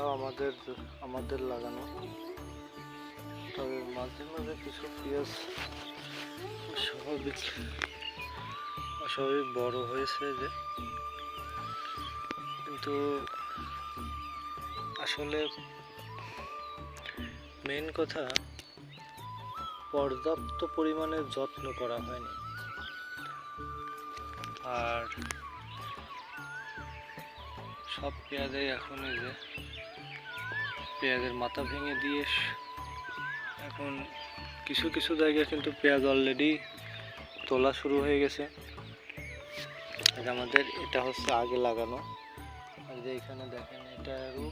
এটাও আমাদের আমাদের লাগানো। তবে মাঝে মাঝে কিছু পেঁয়াজ স্বাভাবিক অস্বাভাবিক বড় হয়েছে যে। কিন্তু আসলে মেন কথা, পর্যাপ্ত পরিমাণে যত্ন করা হয়নি। আর সব পেঁয়াজে এখন এই যে পেঁয়াজের মাথা ভেঙে দিয়ে এখন কিছু কিছু জায়গায় কিন্তু পেঁয়াজ অলরেডি তোলা শুরু হয়ে গেছে। আর আমাদের এটা হচ্ছে আগে লাগানো। আর যে এখানে দেখেন এটারও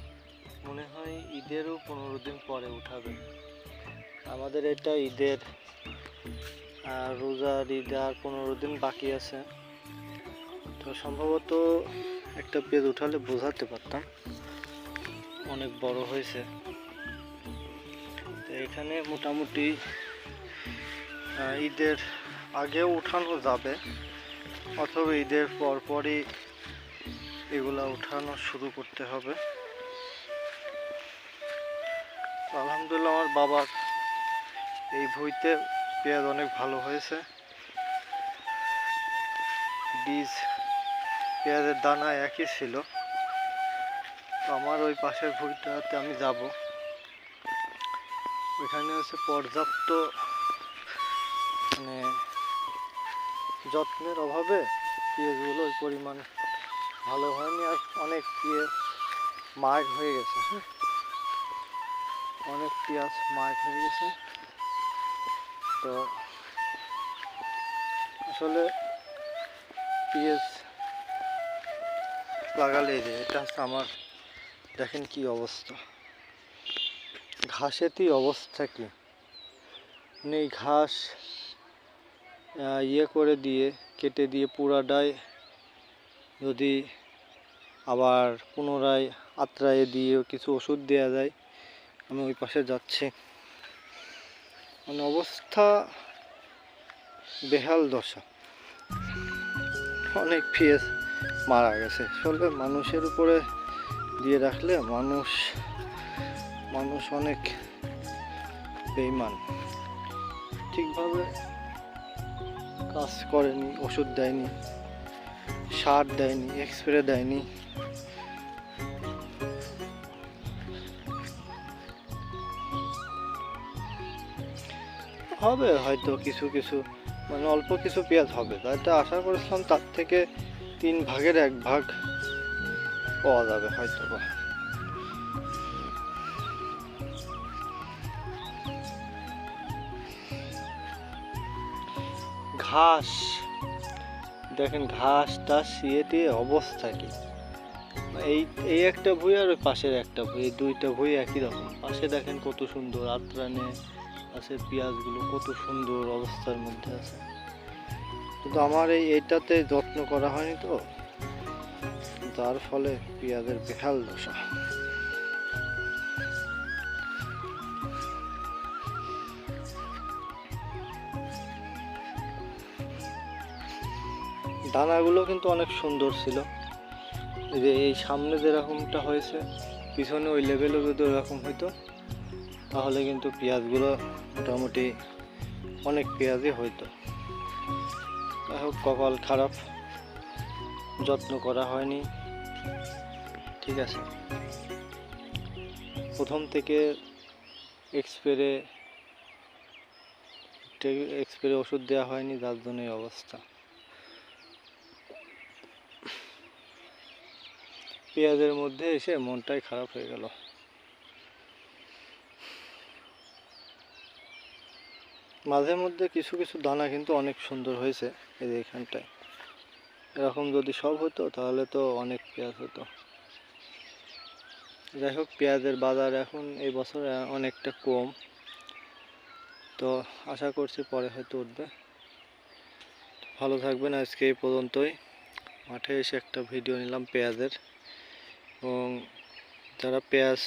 মনে হয় ঈদেরও পনেরো দিন পরে উঠাবে। আমাদের এটা ঈদের, আর রোজার ঈদ আর পনেরো দিন বাকি আছে। তো সম্ভবত একটা পেজ উঠালে বোঝাতে পারতাম। অনেক বড় হয়েছে। তো এখানে মোটামুটি ঈদের আগেও উঠানো যাবে, অথবা ঈদের পরপরই এগুলা উঠানো শুরু করতে হবে। আলহামদুলিল্লাহ আমার বাবার এই ভুঁইতে পেঁয়াজ অনেক ভালো হয়েছে। বীজ, পেঁয়াজের দানা একই ছিল। তো আমার ওই পাশের ভুঁইটাতে আমি যাব। ওইখানে হচ্ছে পর্যাপ্ত মানে যত্নের অভাবে পেঁয়াজগুলো ওই পরিমাণ ভালো হয়নি আর অনেক পেঁয়াজ মার হয়ে গেছে। অনেক পেঁয়াজ মার হয়ে গেছে। তো আসলে পেঁয়াজ লাগালে যে এটা হচ্ছে আমার দেখেন কি অবস্থা। ঘাসেতেই অবস্থা কি? নেই ঘাস ইয়ে করে দিয়ে, কেটে দিয়ে পুরাটাই যদি আবার পুনরায় আত্রায় দিয়ে কিছু ওষুধ দেওয়া যায়, আমি ওই পাশে যাচ্ছি। মানে অবস্থা বেহাল দশা। অনেক পেঁয়াজ মারা গেছে। আসলে মানুষের উপরে দিয়ে রাখলে মানুষ মানুষ অনেক বেইমান। ঠিকভাবে কাজ করেনি, ওষুধ দেয়নি, সার দেয়নি এক্সপ্রে দেয়নি। হবে হয়তো কিছু কিছু মানে অল্প কিছু পেঁয়াজ হবে তাইটা আশা করেছিলাম তার থেকে তিন ভাগের এক ভাগ পাওয়া যাবে, হয়তো বা। ঘাস, দেখেন ঘাস টাস দিয়ে অবস্থা কি? এই এই একটা ভুঁই আর ওই পাশের একটা ভুঁই দুইটা ভুঁই একই রকম। পাশে দেখেন কত সুন্দর আত্রানে আছে পেঁয়াজগুলো কত সুন্দর অবস্থার মধ্যে আছে। কিন্তু আমার এই এটাতে যত্ন করা হয়নি তো। যার ফলে পেঁয়াজের বেহাল দশা। দানাগুলো কিন্তু অনেক সুন্দর ছিল। যে এই সামনে যেরকমটা হয়েছে, পিছনে ওই লেভেলও যদি ওরকম হইতো, তাহলে কিন্তু পেঁয়াজগুলো মোটামুটি অনেক পেঁয়াজই হইতো। যাই কপাল খারাপ, যত্ন করা হয়নি। ঠিক আছে। প্রথম থেকে এক্সপেরে এক্সপেরে ওষুধ দেওয়া হয়নি, যার জন্য এই অবস্থা। পেঁয়াজের মধ্যে এসে মনটাই খারাপ হয়ে গেল। মাঝে মধ্যে কিছু কিছু দানা কিন্তু অনেক সুন্দর হয়েছে এই এখানটায়। এরকম যদি সব হতো তাহলে তো অনেক পেঁয়াজ হতো যাই হোক, পেঁয়াজের বাজার এখন এই বছর অনেকটা কম। তো আশা করছি পরে হয়তো উঠবে। ভালো থাকবেন আজকে এই পর্যন্তই। মাঠে এসে একটা ভিডিও নিলাম পেঁয়াজের। এবং যারা পেঁয়াজ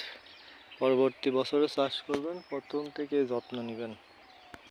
পরবর্তী বছরে চাষ করবেন, প্রথম থেকে যত্ন নেবেন।